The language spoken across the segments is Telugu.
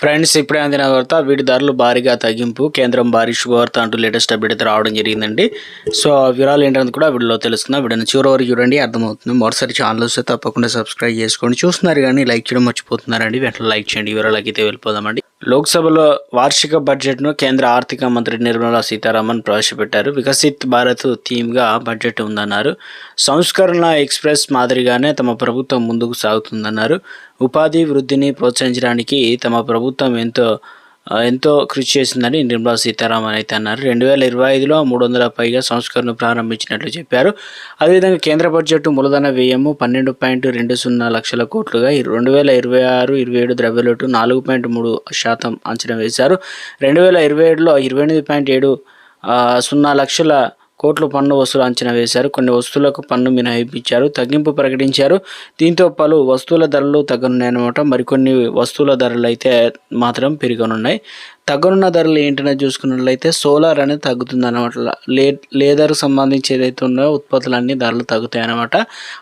ఫ్రెండ్స్ ఇప్పుడే అందిన వార్త వీటి ధరలు భారీగా తగ్గింపు కేంద్రం భారీ శుభవార్త అంటూ లేటెస్ట్ అప్డేట్ అయితే రావడం జరిగిందండి. సో ఆ వివరాలు ఏంటనేది కూడా వీడియోలో తెలుసుకుందాం. వీడియోని చివరి వరకు చూడండి అర్థమవుతుంది. మరోసారి ఛానల్ వస్తే తప్పకుండా సబ్స్క్రైబ్ చేసుకోండి చూస్తున్నారు కానీ లైక్ చేయడం మర్చిపోతున్నారండి. వెంటనే లైక్ చేయండి. ఈ వివరాలకి అయితే వెళ్ళిపోదామండి. లోక్సభలో వార్షిక బడ్జెట్ను కేంద్ర ఆర్థిక మంత్రి నిర్మలా సీతారామన్ ప్రవేశపెట్టారు. వికసిత్ భారత్ థీమ్గా బడ్జెట్ ఉందన్నారు. సంస్కరణ ఎక్స్ప్రెస్ మాదిరిగానే తమ ప్రభుత్వం ముందుకు సాగుతుందన్నారు. ఉపాధి వృద్ధిని ప్రోత్సహించడానికి తమ ప్రభుత్వం ఎంతో ఎంతో కృషి చేసిందని నిర్మలా సీతారామన్ అయితే అన్నారు. రెండు వేల ఇరవై ఐదులో మూడు వందల పైగా సంస్కరణను ప్రారంభించినట్లు చెప్పారు. అదేవిధంగా కేంద్ర బడ్జెట్ మూలధన వ్యయము పన్నెండు పాయింట్ రెండు సున్నా లక్షల కోట్లుగా రెండు వేల ఇరవై ఆరు ఇరవై ఏడు ద్రవ్యలోటు నాలుగు పాయింట్ మూడు శాతం అంచనా వేశారు. రెండు వేల ఇరవై ఏడులో ఇరవై ఎనిమిది పాయింట్ ఏడు సున్నా లక్షల కోట్లు పన్ను వసూలు అంచనా వేశారు. కొన్ని వస్తువులకు పన్ను మినహాయించారు. తగ్గింపు ప్రకటించారు. దీంతో పలు వస్తువుల ధరలు తగ్గనున్నాయన్నమాట. మరికొన్ని వస్తువుల ధరలు అయితే మాత్రం పెరగనున్నాయి. తగ్గనున్న ధరలు ఏంటనే చూసుకున్నట్లయితే సోలార్ అనేది తగ్గుతుంది అనమాట లే లేదర్ సంబంధించి ఏదైతే ఉన్నాయో ఉత్పత్తులన్నీ ధరలు తగ్గుతాయి అనమాట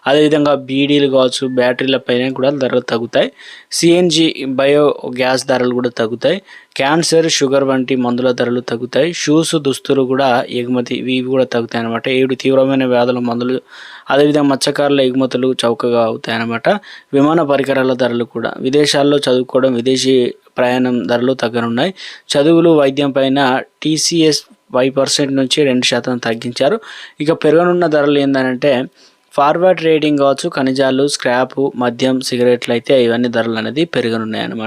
అదేవిధంగా బీడీలు కావచ్చు బ్యాటరీల పైన కూడా ధరలు తగ్గుతాయి. సిఎన్జి బయో గ్యాస్ ధరలు కూడా తగ్గుతాయి. క్యాన్సర్ షుగర్ వంటి మందుల ధరలు తగ్గుతాయి. షూస్ దుస్తులు కూడా ఎగుమతి ఇవి కూడా తగ్గుతాయి అనమాట ఏడు తీవ్రమైన వ్యాధుల మందులు అదేవిధంగా మత్స్యకారుల ఎగుమతులు చౌకగా అవుతాయన్నమాట. విమాన పరికరాల ధరలు కూడా విదేశాల్లో చదువుకోవడం విదేశీ ప్రయాణం ధరలు తగ్గనున్నాయి. చదువులు వైద్యం పైన టీసీఎస్ ఫైవ్ పర్సెంట్ నుంచి రెండు శాతం తగ్గించారు. ఇక పెరగనున్న ధరలు ఏంటంటే ఫార్వర్డ్ ట్రేడింగ్ కావచ్చు ఖనిజాలు స్క్రాప్ మద్యం సిగరెట్లు అయితే ఇవన్నీ ధరలు అనేది పెరగనున్నాయి అన్నమాట